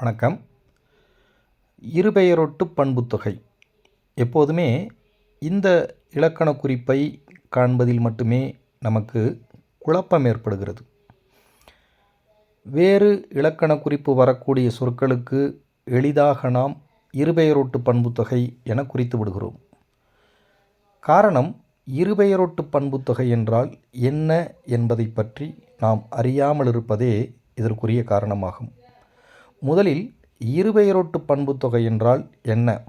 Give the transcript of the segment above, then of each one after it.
வணக்கம். இருபெயரொட்டு பண்புத்தொகை. எப்போதுமே இந்த இலக்கண குறிப்பை காண்பதில் மட்டுமே நமக்கு குழப்பம் ஏற்படுகிறது. வேறு இலக்கண குறிப்பு வரக்கூடிய சொற்களுக்கு எளிதாக நாம் இருபெயரொட்டு பண்புத்தொகை என குறித்து விடுகிறோம். காரணம் இருபெயரொட்டு பண்புத்தொகை என்றால் என்ன என்பதை பற்றி நாம் அறியாமல் இருப்பதே இதற்குரிய காரணமாகும். முதலில் இருபெயரொட்டு பண்புத்தொகை என்றால் என்ன?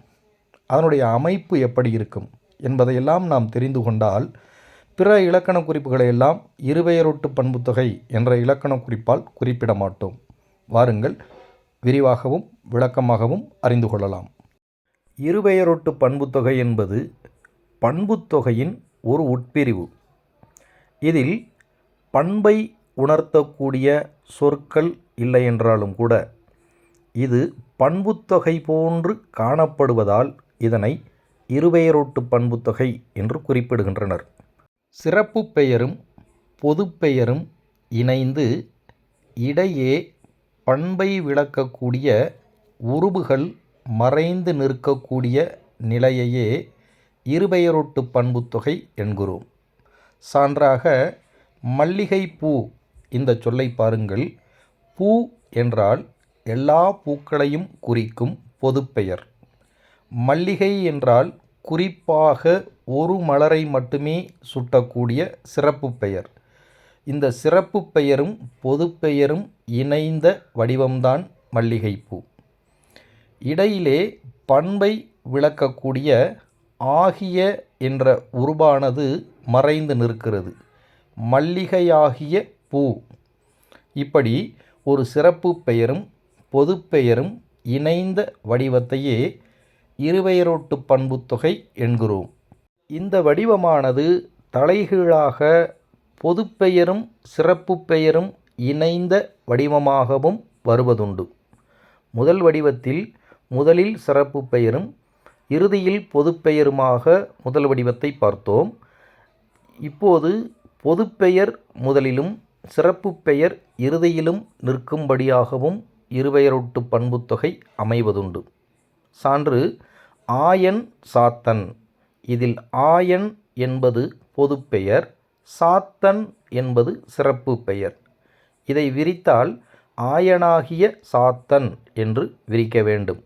அதனுடைய அமைப்பு எப்படி இருக்கும்? என்பதையெல்லாம் நாம் தெரிந்து கொண்டால் பிற இலக்கண குறிப்புகளை எல்லாம் இருபெயரொட்டு பண்புத்தொகை என்ற இலக்கண குறிப்பால் குறிப்பிட மாட்டோம். வாருங்கள் விரிவாகவும் விளக்கமாகவும் அறிந்து கொள்ளலாம். இருபெயரொட்டு பண்புத்தொகை என்பது பண்புத்தொகையின் ஒரு உட்பிரிவு. இதில் பண்பை உணர்த்தக்கூடிய சொற்கள் இல்லை என்றாலும் கூட இது பண்புத்தொகை போன்று காணப்படுவதால் இதனை இருபெயரொட்டு பண்புத்தொகை என்று குறிப்பிடுகின்றனர். சிறப்பு பெயரும் பொதுப்பெயரும் இணைந்து இடையே பண்பை விளக்கக்கூடிய உருபுகள் மறைந்து நிற்கக்கூடிய நிலையையே இருபெயரொட்டு பண்புத்தொகை என்கிறோம். சான்றாக மல்லிகை பூ இந்த சொல்லை பாருங்கள். பூ என்றால் எல்லா பூக்களையும் குறிக்கும் பொதுப்பெயர். மல்லிகை என்றால் குறிப்பாக ஒரு மலரை மட்டுமே சுட்டக்கூடிய சிறப்பு பெயர். இந்த சிறப்பு பெயரும் பொதுப்பெயரும் இணைந்த வடிவம்தான் மல்லிகைப்பூ. இடையிலே பண்பை விளக்கக்கூடிய ஆகிய என்ற உருபானது மறைந்து நிற்கிறது. மல்லிகையாகிய பூ. இப்படி ஒரு சிறப்பு பெயரும் பொதுப்பெயரும் இணைந்த வடிவத்தையே இருபெயரொட்டு பண்புத்தொகை என்கிறோம். இந்த வடிவமானது தலைகீழாக பொதுப்பெயரும் சிறப்பு பெயரும் இணைந்த வடிவமாகவும் வருவதுண்டு. முதல் வடிவத்தில் முதலில் சிறப்பு பெயரும் இறுதியில் பொதுப்பெயருமாக முதல் வடிவத்தை பார்த்தோம். இப்போது பொதுப்பெயர் முதலிலும் சிறப்பு பெயர் இறுதியிலும் நிற்கும்படியாகவும் இருபெயரொட்டு பண்புத்தொகை அமைவதுண்டு. சான்று ஆயன் சாத்தன். இதில் ஆயன் என்பது பொதுப்பெயர் சாத்தன் என்பது சிறப்பு பெயர். இதை விரித்தால் ஆயனாகிய சாத்தன் என்று விரிக்க வேண்டும்.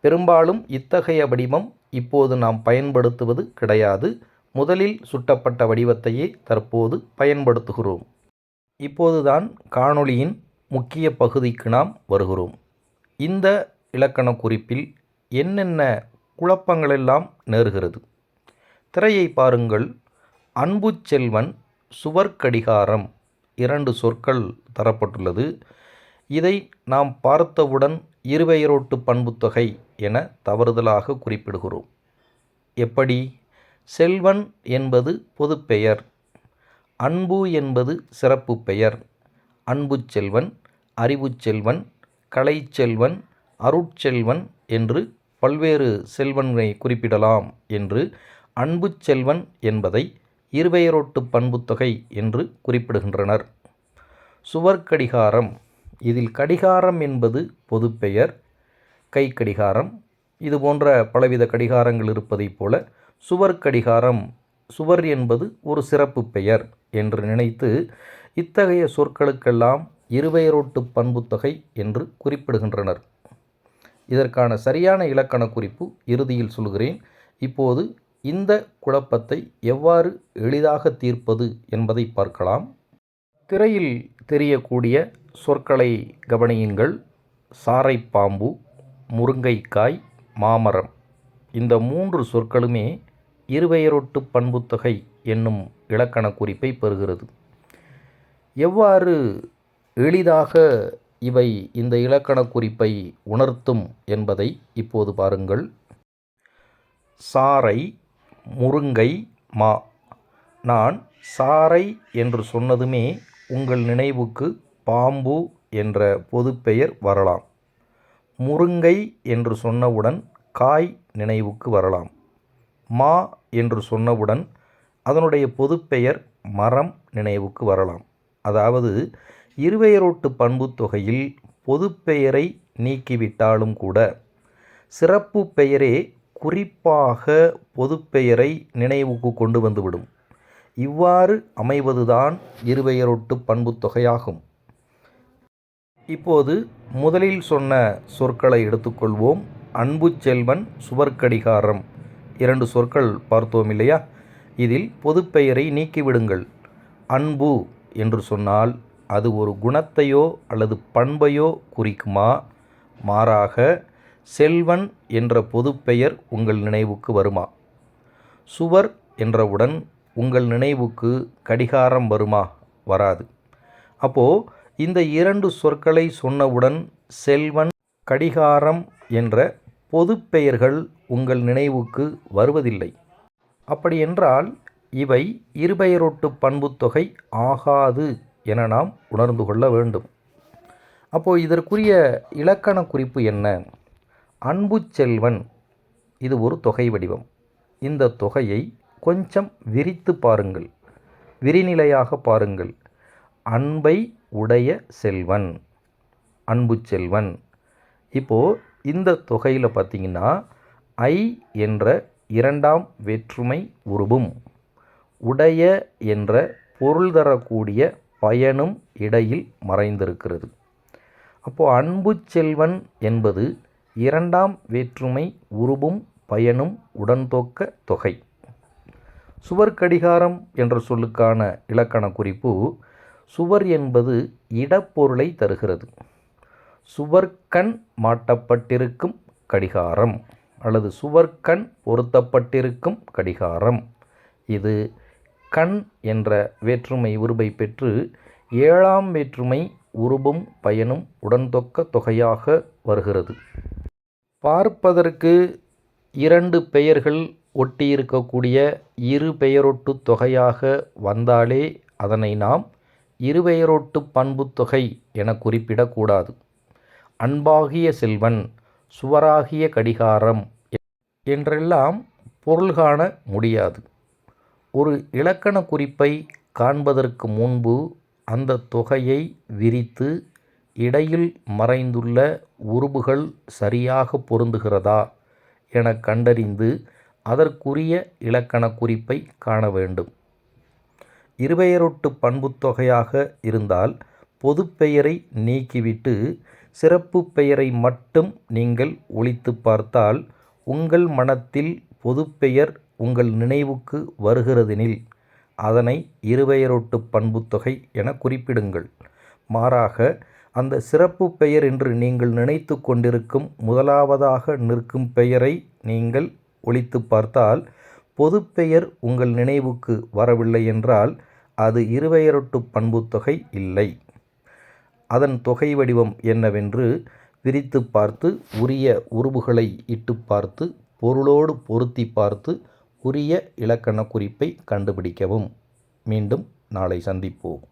பெரும்பாலும் இத்தகைய வடிவம் இப்போது நாம் பயன்படுத்துவது கிடையாது. முதலில் சுட்டப்பட்ட வடிவத்தையே தற்போது பயன்படுத்துகிறோம். இப்போதுதான் காணொளியின் முக்கிய பகுதிக்கு நாம் வருகிறோம். இந்த இலக்கண குறிப்பில் என்னென்ன குழப்பங்களெல்லாம் நேர்கிறது? திரையை பாருங்கள். அன்பு செல்வன் சுவர்க்கடிகாரம் இரண்டு சொற்கள் தரப்பட்டுள்ளது. இதை நாம் பார்த்தவுடன் இருபெயரோட்டு பண்புத்தொகை என தவறுதலாக குறிப்பிடுகிறோம். எப்படி? செல்வன் என்பது பொதுப்பெயர். அன்பு என்பது சிறப்பு பெயர். அன்பு செல்வன் அறிவுச்செல்வன் கலைச்செல்வன் அருட்செல்வன் என்று பல்வேறு செல்வனை குறிப்பிடலாம் என்று அன்பு செல்வன் என்பதை இருபெயரொட்டு பண்புத்தொகை என்று குறிப்பிடுகின்றனர். சுவர்க்கடிகாரம். இதில் கடிகாரம் என்பது பொதுப்பெயர் கை கடிகாரம் இது போன்ற பலவித கடிகாரங்கள் இருப்பதைப் போல சுவர் கடிகாரம் சுவர் என்பது ஒரு சிறப்பு பெயர் என்று நினைத்து இத்தகைய சொற்களுக்கெல்லாம் இருபெயரோட்டு பண்புத்தொகை என்று குறிப்பிடுகின்றனர். இதற்கான சரியான இலக்கண குறிப்பு இறுதியில் சொல்கிறேன். இப்போது இந்த குழப்பத்தை எவ்வாறு எளிதாக தீர்ப்பது என்பதை பார்க்கலாம். திரையில் தெரியக்கூடிய சொற்களை கவனியுங்கள். சாரைப்பாம்பு முருங்கைக்காய் மாமரம். இந்த மூன்று சொற்களுமே இருபெயரொட்டு பண்புத்தொகை என்னும் இலக்கண குறிப்பை பெறுகிறது. எவ்வாறு எளிதாக இவை இந்த இலக்கண குறிப்பை உணர்த்தும் என்பதை இப்போது பாருங்கள். சாறை முருங்கை மா. நான் சாறை என்று சொன்னதுமே உங்கள் நினைவுக்கு பாம்பு என்ற பொதுப்பெயர் வரலாம். முருங்கை என்று சொன்னவுடன் காய் நினைவுக்கு வரலாம். மா என்று சொன்னவுடன் அதனுடைய பொதுப்பெயர் மரம் நினைவுக்கு வரலாம். அதாவது இருபெயரோட்டு பண்புத்தொகையில் பொதுப்பெயரை நீக்கிவிட்டாலும் கூட சிறப்பு பெயரே குறிப்பாக பொதுப்பெயரை நினைவுக்கு கொண்டு வந்துவிடும். இவ்வாறு அமைவதுதான் இருபெயரொட்டு பண்புத்தொகையாகும் இப்போது முதலில் சொன்ன சொற்களை எடுத்துக்கொள்வோம். அன்பு செல்வன் சுவர்க்கடிகாரம். இரண்டு சொற்கள் பார்த்தோம் இல்லையா? இதில் பொதுப்பெயரை நீக்கிவிடுங்கள். அன்பு என்று சொன்னால் அது ஒரு குணத்தையோ அல்லது பண்பையோ குறிக்குமா? மாறாக செல்வன் என்ற பொதுப்பெயர் உங்கள் நினைவுக்கு வருமா? சுவர் என்றவுடன் உங்கள் நினைவுக்கு கடிகாரம் வருமா? வராது. அப்போது இந்த இரண்டு சொற்களை சொன்னவுடன் செல்வன் கடிகாரம் என்ற பொதுப்பெயர்கள் உங்கள் நினைவுக்கு வருவதில்லை. அப்படியென்றால் இவை இருபெயரொட்டு பண்புத்தொகை ஆகாது. என நாம் உணர்ந்து கொள்ள வேண்டும். அப்போது இதற்குரிய இலக்கண குறிப்பு என்ன? அன்பு செல்வன் இது ஒரு தொகை வடிவம். இந்த தொகையை கொஞ்சம் விரித்து பாருங்கள். விரிநிலையாக பாருங்கள். அன்பை உடைய செல்வன் அன்பு செல்வன். இப்போது இந்த தொகையில் பார்த்தீங்கன்னா ஐ என்ற இரண்டாம் வேற்றுமை உருவும் உடைய என்ற பொருள் தரக்கூடிய பயனும் இடையில் மறைந்திருக்கிறது. அப்போது அன்பு செல்வன் என்பது இரண்டாம் வேற்றுமை உருவும் பயனும் உடன்தோக்க தொகை. சுவர் கடிகாரம் என்ற சொல்லுக்கான இலக்கண குறிப்பு சுவர் என்பது இடப்பொருளை தருகிறது. சுவர்கண் மாட்டப்பட்டிருக்கும் கடிகாரம் அல்லது சுவர்கண் பொருத்தப்பட்டிருக்கும் கடிகாரம். இது கண் என்ற வேற்றுமை உருபை பெற்று ஏழாம் வேற்றுமை உருபும் பயனும் உடன்தொக்க தொகையாக வருகிறது. பார்ப்பதற்கு இரண்டு பெயர்கள் ஒட்டியிருக்கக்கூடிய இரு பெயரொட்டு தொகையாக வந்தாலே அதனை நாம் இருபெயரொட்டு பண்புத்தொகை என குறிப்பிடக்கூடாது. அன்பாகிய செல்வன் சுவராகிய கடிகாரம் என்றெல்லாம் பொருள் காண முடியாது. ஒரு இலக்கண குறிப்பை காண்பதற்கு முன்பு அந்த தொகையை விரித்து இடையில் மறைந்துள்ள உருபுகள் சரியாக பொருந்துகிறதா என கண்டறிந்து அதற்குரிய இலக்கண குறிப்பை காண வேண்டும். இருபெயரொட்டு பண்புத்தொகையாக இருந்தால் பொதுப்பெயரை நீக்கிவிட்டு சிறப்பு பெயரை மட்டும் நீங்கள் ஒழித்து பார்த்தால் உங்கள் மனத்தில் பொதுப்பெயர் உங்கள் நினைவுக்கு வருகிறதெனில் அதனை இருபெயரொட்டு பண்புத்தொகை என குறிப்பிடுங்கள். மாறாக அந்த சிறப்பு பெயர் என்று நீங்கள் நினைத்து கொண்டிருக்கும் முதலாவதாக நிற்கும் பெயரை நீங்கள் ஒழித்து பார்த்தால் பொதுப்பெயர் உங்கள் நினைவுக்கு வரவில்லை என்றால் அது இருபெயரொட்டு பண்புத்தொகை இல்லை. அதன் தொகை வடிவம் என்னவென்று விரித்து பார்த்து உரிய உருபுகளை இட்டு பார்த்து பொருளோடு பொருத்தி பார்த்து உரிய இலக்கண குறிப்பை கண்டுபிடிக்கவும். மீண்டும் நாளை சந்திப்போம்.